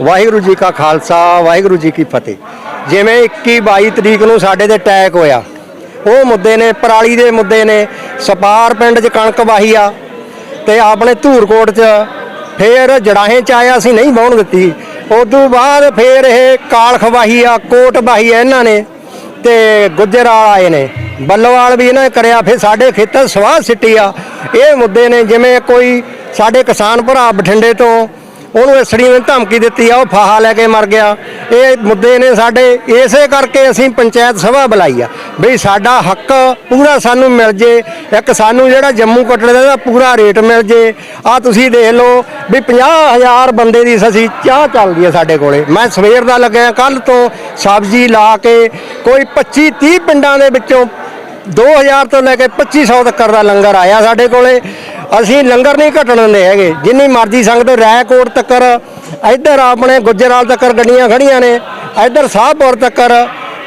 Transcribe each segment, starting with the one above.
ਵਾਹਿਗੁਰੂ ਜੀ ਕਾ ਖਾਲਸਾ, ਵਾਹਿਗੁਰੂ ਜੀ ਕੀ ਫਤਿਹ। ਜਿਵੇਂ 21 22 ਤਰੀਕ ਨੂੰ ਸਾਡੇ ਤੇ ਅਟੈਕ ਹੋਇਆ, ਉਹ ਮੁੱਦੇ ਨੇ, ਪਰਾਲੀ ਦੇ ਮੁੱਦੇ ਨੇ, ਸਪਾਰ ਪਿੰਡ 'ਚ ਕਣਕ ਵਾਹੀ ਆ, ਤੇ ਆਪਣੇ ਧੂਰਕੋਟ 'ਚ ਫੇਰ ਜੜਾਹੇ 'ਚ ਆਇਆ ਅਸੀਂ ਨਹੀਂ ਵਾਹੁਣ ਦਿੱਤੀ। ਉਦੋਂ ਬਾਅਦ ਫੇਰ ਇਹ ਕਾਲਖ ਵਾਹੀ ਆ, ਕੋਟ ਵਾਹੀ ਆ ਇਹਨਾਂ ਨੇ, ਤੇ ਗੁੱਜਰਾਲ ਆਏ ਨੇ। ਬੱਲਵਾਲ ਵੀ ਇਹਨਾਂ ਨੇ ਕਰਿਆ, ਫਿਰ ਸਾਡੇ ਖੇਤਰ ਸਵਾਹ ਸਿੱਟੀ ਆ। ਇਹ ਮੁੱਦੇ ਨੇ, ਜਿਵੇਂ ਕੋਈ ਸਾਡੇ ਕਿਸਾਨ ਭਰਾ ਬਠਿੰਡੇ ਤੋਂ ਉਹਨੂੰ ਐਸੜੀ ਨੇ ਧਮਕੀ ਦਿੱਤੀ ਆ, ਉਹ ਫਾਹਾ ਲੈ ਕੇ ਮਰ ਗਿਆ। ਇਹ ਮੁੱਦੇ ਨੇ ਸਾਡੇ, ਇਸੇ ਕਰਕੇ ਅਸੀਂ ਪੰਚਾਇਤ ਸਭਾ ਬੁਲਾਈ ਆ। ਬਈ ਸਾਡਾ ਹੱਕ ਪੂਰਾ ਸਾਨੂੰ ਮਿਲ ਜੇ, ਇੱਕ ਸਾਨੂੰ ਜਿਹੜਾ ਜੰਮੂ ਕਟੜੇ ਦਾ ਪੂਰਾ ਰੇਟ ਮਿਲ ਜੇ। ਆ ਤੁਸੀਂ ਦੇਖ ਲਓ ਵੀ 50000 ਬੰਦੇ ਦੀ ਅਸੀਂ ਚਾਹ ਚੱਲਦੀ ਆ ਸਾਡੇ ਕੋਲੇ। ਮੈਂ ਸਵੇਰ ਦਾ ਲੱਗਿਆ ਕੱਲ ਤੋਂ ਸਬਜ਼ੀ ਲਾ ਕੇ ਕੋਈ 25 30 ਪਿੰਡਾਂ ਦੇ ਵਿੱਚੋਂ 2000 ਤੋਂ ਲੈ ਕੇ 2500 ਤੱਕ ਦਾ ਲੰਗਰ ਆਇਆ ਸਾਡੇ ਕੋਲੇ। ਅਸੀਂ ਲੰਗਰ ਨਹੀਂ ਘਟਣ ਦਿੰਦੇ ਹੈਗੇ। ਜਿੰਨੀ ਮਰਜ਼ੀ ਸੰਗਤ ਰਾਏਕੋਟ ਤੱਕ ਇੱਧਰ ਆਪਣੇ ਗੁੱਜਰਾਲ ਤੱਕ ਗੱਡੀਆਂ ਖੜੀਆਂ ਨੇ, ਇੱਧਰ ਸਾਹਪੁਰ ਤੱਕ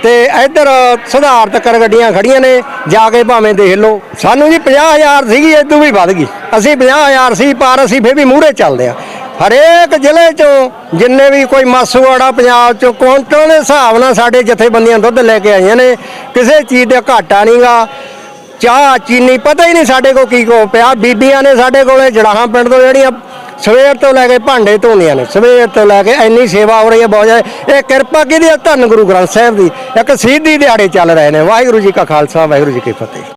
ਤੇ ਇੱਧਰ ਸੁਧਾਰ ਤੱਕ ਗੱਡੀਆਂ ਖੜੀਆਂ ਨੇ, ਜਾ ਕੇ ਭਾਵੇਂ ਦੇਖ ਲਓ। ਸਾਨੂੰ ਜੀ 50000 ਸੀਗੀ ਇਹ ਤੋਂ ਵੀ ਵੱਧ ਗਈ। ਅਸੀਂ 50000 ਸੀ, ਪਰ ਅਸੀਂ ਫੇਰ ਵੀ ਮੂਹਰੇ ਚੱਲਦੇ ਆ ਹਰੇਕ ਜ਼ਿਲ੍ਹੇ ਚੋਂ ਜਿੰਨੇ ਵੀ ਕੋਈ ਮਾਸੂਵਾੜਾ ਪੰਜਾਬ ਚੋਂ ਕੁਇੰਟਲ ਦੇ ਹਿਸਾਬ ਨਾਲ ਸਾਡੇ ਜਥੇਬੰਦੀਆਂ ਦੁੱਧ ਲੈ ਕੇ ਆਈਆਂ ਨੇ। ਕਿਸੇ ਚੀਜ਼ ਦਾ ਘਾਟਾ ਨਹੀਂਗਾ ਚਾਹ ਚੀਨੀ ਪਤਾ ਹੀ ਨਹੀਂ ਸਾਡੇ ਕੋਲ ਕੀ ਕੋ ਪਿਆ। ਬੀਬੀਆਂ ਨੇ ਸਾਡੇ ਕੋਲੇ ਜੜਾਹਾਂ ਪਿੰਡ ਤੋਂ ਜਿਹੜੀਆਂ ਸਵੇਰ ਤੋਂ ਲੈ ਕੇ ਭਾਂਡੇ ਧੋਂਦੀਆਂ ਨੇ। ਸਵੇਰ ਤੋਂ ਲੈ ਕੇ ਇੰਨੀ ਸੇਵਾ ਹੋ ਰਹੀ ਹੈ ਬਹੁਤ ਜ਼ਿਆਦਾ। ਇਹ ਕਿਰਪਾ ਕਿਹਦੀ ਹੈ? ਧੰਨ ਗੁਰੂ ਗ੍ਰੰਥ ਸਾਹਿਬ ਦੀ। ਇੱਕ ਸਿੱਧੀ ਦਿਹਾੜੇ ਚੱਲ ਰਹੇ ਨੇ। ਵਾਹਿਗੁਰੂ ਜੀ ਕਾ ਖਾਲਸਾ, ਵਾਹਿਗੁਰੂ ਜੀ ਕੀ ਫਤਿਹ।